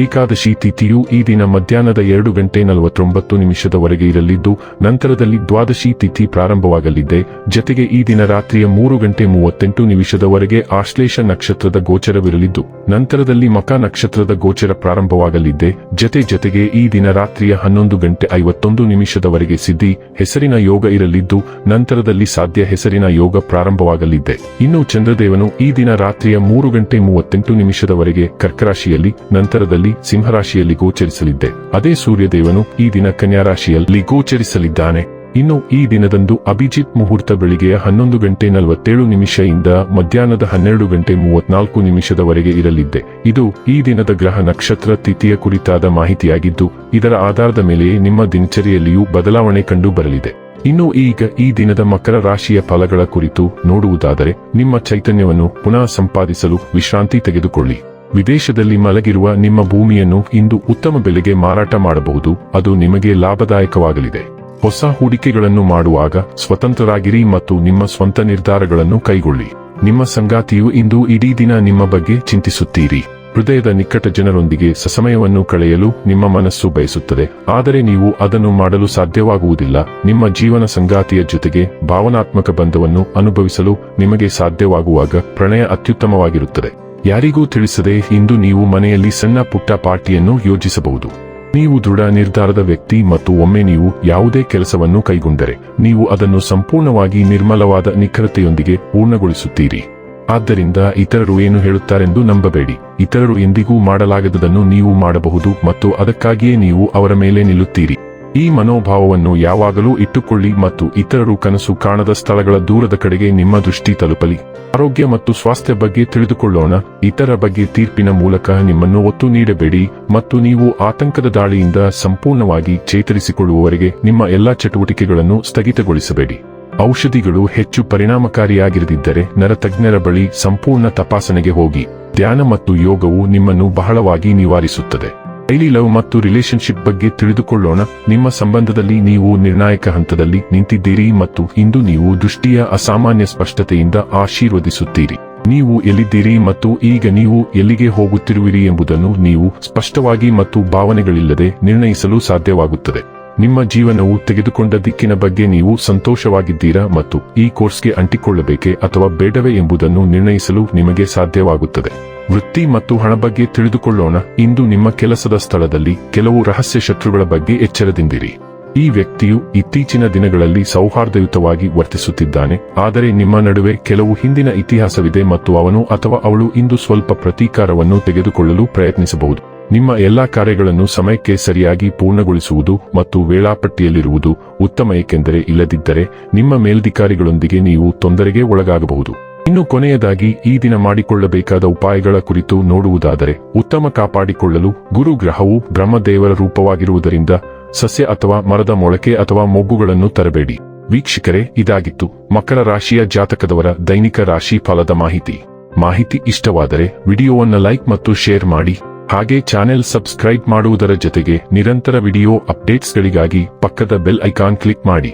ಏಕಾದಶಿ ತಿಥಿಯು ಈ ದಿನ ಮಧ್ಯಾಹ್ನದ ಎರಡು ಗಂಟೆ ನಲವತ್ತೊಂಬತ್ತು ನಿಮಿಷದವರೆಗೆ ಇರಲಿದ್ದು, ನಂತರದಲ್ಲಿ ದ್ವಾದಶಿ ತಿಥಿ ಪ್ರಾರಂಭವಾಗಲಿದೆ. ಜತೆಗೆ ಈ ದಿನ ರಾತ್ರಿಯ ಮೂರು ಗಂಟೆ ಮೂವತ್ತೆಂಟು ನಿಮಿಷದವರೆಗೆ ಆಶ್ಲೇಷ ನಕ್ಷತ್ರದ ಗೋಚರವಿರಲಿದ್ದು, ನಂತರದಲ್ಲಿ ಮಕ ನಕ್ಷತ್ರದ ಗೋಚರ ಪ್ರಾರಂಭವಾಗಲಿದೆ. ಜತೆ ಜತೆಗೆ ಈ ದಿನ ರಾತ್ರಿಯ ಹನ್ನೊಂದು ಗಂಟೆ ಐವತ್ತೊಂದು ನಿಮಿಷದವರೆಗೆ ಸಿದ್ಧಿ, ಹೆಸರಿನ ಯೋಗ ಇರಲಿದ್ದು, ನಂತರದಲ್ಲಿ ಸಾಧ್ಯ ಹೆಸರಿನ ಯೋಗ ಪ್ರಾರಂಭವಾಗಲಿದೆ. ಇನ್ನು ಚಂದ್ರದೇವನು ಈ ದಿನ ರಾತ್ರಿಯ ಮೂರು ಗಂಟೆ ಮೂವತ್ತೆಂಟು ನಿಮಿಷದವರೆಗೆ ಕರ್ಕರಾಶಿಯಲ್ಲಿ, ನಂತರದಲ್ಲಿ ಸಿಂಹರಾಶಿಯಲ್ಲಿ ಗೋಚರಿಸಲಿದ್ದೆ. ಅದೇ ಸೂರ್ಯದೇವನು ಈ ದಿನ ಕನ್ಯಾ ರಾಶಿಯಲ್ಲಿ ಗೋಚರಿಸಲಿದ್ದಾನೆ. ಇನ್ನು ಈ ದಿನದಂದು ಅಭಿಜಿತ್ ಮುಹೂರ್ತ ಬೆಳಿಗ್ಗೆಯ ಹನ್ನೊಂದು ಗಂಟೆ ನಲವತ್ತೇಳು ಇಂದ ಮಧ್ಯಾಹ್ನದ ಹನ್ನೆರಡು ಗಂಟೆ ಮೂವತ್ನಾಲ್ಕು ನಿಮಿಷದವರೆಗೆ ಇರಲಿದ್ದೆ. ಇದು ಈ ದಿನದ ಗ್ರಹ ನಕ್ಷತ್ರ ತಿಥಿಯ ಕುರಿತಾದ ಮಾಹಿತಿಯಾಗಿದ್ದು, ಇದರ ಆಧಾರದ ಮೇಲೆಯೇ ನಿಮ್ಮ ದಿನಚರಿಯಲ್ಲಿಯೂ ಬದಲಾವಣೆ ಕಂಡು ಬರಲಿದೆ. ಇನ್ನು ಈಗ ಈ ದಿನದ ಮಕರ ರಾಶಿಯ ಫಲಗಳ ಕುರಿತು ನೋಡುವುದಾದರೆ, ನಿಮ್ಮ ಚೈತನ್ಯವನ್ನು ಪುನಃ ಸಂಪಾದಿಸಲು ವಿಶ್ರಾಂತಿ ತೆಗೆದುಕೊಳ್ಳಿ. ವಿದೇಶದಲ್ಲಿ ಮಲಗಿರುವ ನಿಮ್ಮ ಭೂಮಿಯನ್ನು ಇಂದು ಉತ್ತಮ ಬೆಲೆಗೆ ಮಾರಾಟ ಮಾಡಬಹುದು. ಅದು ನಿಮಗೆ ಲಾಭದಾಯಕವಾಗಲಿದೆ. ಹೊಸ ಹೂಡಿಕೆಗಳನ್ನು ಮಾಡುವಾಗ ಸ್ವತಂತ್ರರಾಗಿರಿ ಮತ್ತು ನಿಮ್ಮ ಸ್ವಂತ ನಿರ್ಧಾರಗಳನ್ನು ಕೈಗೊಳ್ಳಿ. ನಿಮ್ಮ ಸಂಗಾತಿಯು ಇಂದು ಇಡೀ ದಿನ ನಿಮ್ಮ ಬಗ್ಗೆ ಚಿಂತಿಸುತ್ತೀರಿ. ಹೃದಯದ ನಿಕಟ ಜನರೊಂದಿಗೆ ಸಸಮಯವನ್ನು ಕಳೆಯಲು ನಿಮ್ಮ ಮನಸ್ಸು ಬಯಸುತ್ತದೆ. ಆದರೆ ನೀವು ಅದನ್ನು ಮಾಡಲು ಸಾಧ್ಯವಾಗುವುದಿಲ್ಲ. ನಿಮ್ಮ ಜೀವನ ಸಂಗಾತಿಯ ಜೊತೆಗೆ ಭಾವನಾತ್ಮಕ ಬಂಧವನ್ನು ಅನುಭವಿಸಲು ನಿಮಗೆ ಸಾಧ್ಯವಾಗುವಾಗ ಪ್ರಣಯ ಅತ್ಯುತ್ತಮವಾಗಿರುತ್ತದೆ. ಯಾರಿಗೂ ತಿಳಿಸದೆ ಇಂದು ನೀವು ಮನೆಯಲ್ಲಿ ಸಣ್ಣ ಪುಟ್ಟ ಪಾರ್ಟಿಯನ್ನು ಯೋಜಿಸಬಹುದು. ನೀವು ದೃಢ ನಿರ್ಧಾರದ ವ್ಯಕ್ತಿ ಮತ್ತು ಒಮ್ಮೆ ನೀವು ಯಾವುದೇ ಕೆಲಸವನ್ನು ಕೈಗೊಂಡರೆ, ನೀವು ಅದನ್ನು ಸಂಪೂರ್ಣವಾಗಿ ನಿರ್ಮಲವಾದ ನಿಖರತೆಯೊಂದಿಗೆ ಪೂರ್ಣಗೊಳಿಸುತ್ತೀರಿ. ಆದ್ದರಿಂದ ಇತರರು ಏನು ಹೇಳುತ್ತಾರೆಂದು ನಂಬಬೇಡಿ. ಇತರರು ಎಂದಿಗೂ ಮಾಡಲಾಗದದನ್ನು ನೀವು ಮಾಡಬಹುದು ಮತ್ತು ಅದಕ್ಕಾಗಿಯೇ ನೀವು ಅವರ ಮೇಲೆ ನಿಲ್ಲುತ್ತೀರಿ. ಈ ಮನೋಭಾವವನ್ನು ಯಾವಾಗಲೂ ಇಟ್ಟುಕೊಳ್ಳಿ ಮತ್ತು ಇತರರು ಕನಸು ಕಾಣದ ಸ್ಥಳಗಳ ದೂರದ ಕಡೆಗೆ ನಿಮ್ಮ ದೃಷ್ಟಿ ತಲುಪಲಿ. ಆರೋಗ್ಯ ಮತ್ತು ಸ್ವಾಸ್ಥ್ಯ ಬಗ್ಗೆ ತಿಳಿದುಕೊಳ್ಳೋಣ, ಇತರ ಬಗ್ಗೆ ತೀರ್ಪಿನ ಮೂಲಕ ನಿಮ್ಮನ್ನು ಒತ್ತು ನೀಡಬೇಡಿ ಮತ್ತು ನೀವು ಆತಂಕದ ದಾಳಿಯಿಂದ ಸಂಪೂರ್ಣವಾಗಿ ಚೇತರಿಸಿಕೊಳ್ಳುವವರೆಗೆ ನಿಮ್ಮ ಎಲ್ಲಾ ಚಟುವಟಿಕೆಗಳನ್ನು ಸ್ಥಗಿತಗೊಳಿಸಬೇಡಿ. ಔಷಧಿಗಳು ಹೆಚ್ಚು ಪರಿಣಾಮಕಾರಿಯಾಗಿರದಿದ್ದರೆ ನರತಜ್ಞರ ಬಳಿ ಸಂಪೂರ್ಣ ತಪಾಸಣೆಗೆ ಹೋಗಿ. ಧ್ಯಾನ ಮತ್ತು ಯೋಗವು ನಿಮ್ಮನ್ನು ಬಹಳವಾಗಿ ನಿವಾರಿಸುತ್ತದೆ. ಡೈಲಿ ಲವ್ ಮತ್ತು ರಿಲೇಶನ್ಶಿಪ್ ಬಗ್ಗೆ ತಿಳಿದುಕೊಳ್ಳೋಣ. ನಿಮ್ಮ ಸಂಬಂಧದಲ್ಲಿ ನೀವು ನಿರ್ಣಾಯಕ ಹಂತದಲ್ಲಿ ನಿಂತಿದ್ದೀರಿ ಮತ್ತು ಇಂದು ನೀವು ದೃಷ್ಟಿಯ ಅಸಾಮಾನ್ಯ ಸ್ಪಷ್ಟತೆಯಿಂದ ಆಶೀರ್ವದಿಸುತ್ತೀರಿ. ನೀವು ಎಲ್ಲಿದ್ದೀರಿ ಮತ್ತು ಈಗ ನೀವು ಎಲ್ಲಿಗೆ ಹೋಗುತ್ತಿರುವಿರಿ ಎಂಬುದನ್ನು ನೀವು ಸ್ಪಷ್ಟವಾಗಿ ಮತ್ತು ಭಾವನೆಗಳಿಲ್ಲದೆ ನಿರ್ಣಯಿಸಲು ಸಾಧ್ಯವಾಗುತ್ತದೆ. ನಿಮ್ಮ ಜೀವನವು ತೆಗೆದುಕೊಂಡ ದಿಕ್ಕಿನ ಬಗ್ಗೆ ನೀವು ಸಂತೋಷವಾಗಿದ್ದೀರಾ ಮತ್ತು ಈ ಕೋರ್ಸ್ಗೆ ಅಂಟಿಕೊಳ್ಳಬೇಕೆ ಅಥವಾ ಬೇಡವೇ ಎಂಬುದನ್ನು ನಿರ್ಣಯಿಸಲು ನಿಮಗೆ ಸಾಧ್ಯವಾಗುತ್ತದೆ. ವೃತ್ತಿ ಮತ್ತು ಹಣ ಬಗ್ಗೆ ತಿಳಿದುಕೊಳ್ಳೋಣ. ಇಂದು ನಿಮ್ಮ ಕೆಲಸದ ಸ್ಥಳದಲ್ಲಿ ಕೆಲವು ರಹಸ್ಯ ಶತ್ರುಗಳ ಬಗ್ಗೆ ಎಚ್ಚರದಿಂದಿರಿ. ಈ ವ್ಯಕ್ತಿಯು ಇತ್ತೀಚಿನ ದಿನಗಳಲ್ಲಿ ಸೌಹಾರ್ದಯುತವಾಗಿ ವರ್ತಿಸುತ್ತಿದ್ದಾನೆ. ಆದರೆ ನಿಮ್ಮ ನಡುವೆ ಕೆಲವು ಹಿಂದಿನ ಇತಿಹಾಸವಿದೆ ಮತ್ತು ಅವನು ಅಥವಾ ಅವಳು ಇಂದು ಸ್ವಲ್ಪ ಪ್ರತೀಕಾರವನ್ನು ತೆಗೆದುಕೊಳ್ಳಲು ಪ್ರಯತ್ನಿಸಬಹುದು. ನಿಮ್ಮ ಎಲ್ಲಾ ಕಾರ್ಯಗಳನ್ನು ಸಮಯಕ್ಕೆ ಸರಿಯಾಗಿ ಪೂರ್ಣಗೊಳಿಸುವುದು ಮತ್ತು ವೇಳಾಪಟ್ಟಿಯಲ್ಲಿರುವುದು ಉತ್ತಮ, ಏಕೆಂದರೆ ಇಲ್ಲದಿದ್ದರೆ ನಿಮ್ಮ ಮೇಲ್ಧಿಕಾರಿಗಳೊಂದಿಗೆ ನೀವು ತೊಂದರೆಗೆ ಒಳಗಾಗಬಹುದು. ಇನ್ನು ಕೊನೆಯದಾಗಿ ಈ ದಿನ ಮಾಡಿಕೊಳ್ಳಬೇಕಾದ ಉಪಾಯಗಳ ಕುರಿತು ನೋಡುವುದಾದರೆ ಉತ್ತಮ ಕಾಪಾಡಿಕೊಳ್ಳಲು ಗುರು ಗ್ರಹವು ಬ್ರಹ್ಮದೇವರ ರೂಪವಾಗಿರುವುದರಿಂದ ಸಸ್ಯ ಅಥವಾ ಮರದ ಮೊಳಕೆ ಅಥವಾ ಮೊಗ್ಗುಗಳನ್ನು ತರಬೇಡಿ. ವೀಕ್ಷಕರೇ, ಇದಾಗಿತ್ತು ಮಕರ ರಾಶಿಯ ಜಾತಕದವರ ದೈನಿಕ ರಾಶಿ ಫಲದ ಮಾಹಿತಿ. ಮಾಹಿತಿ ಇಷ್ಟವಾದರೆ ವಿಡಿಯೋವನ್ನು ಲೈಕ್ ಮತ್ತು ಶೇರ್ ಮಾಡಿ. ಹಾಗೆ ಚಾನೆಲ್ ಸಬ್ಸ್ಕ್ರೈಬ್ ಮಾಡುವುದರ ಜೊತೆಗೆ ನಿರಂತರ ವಿಡಿಯೋ ಅಪ್ಡೇಟ್ಸ್ಗಳಿಗಾಗಿ ಪಕ್ಕದ ಬೆಲ್ ಐಕಾನ್ ಕ್ಲಿಕ್ ಮಾಡಿ.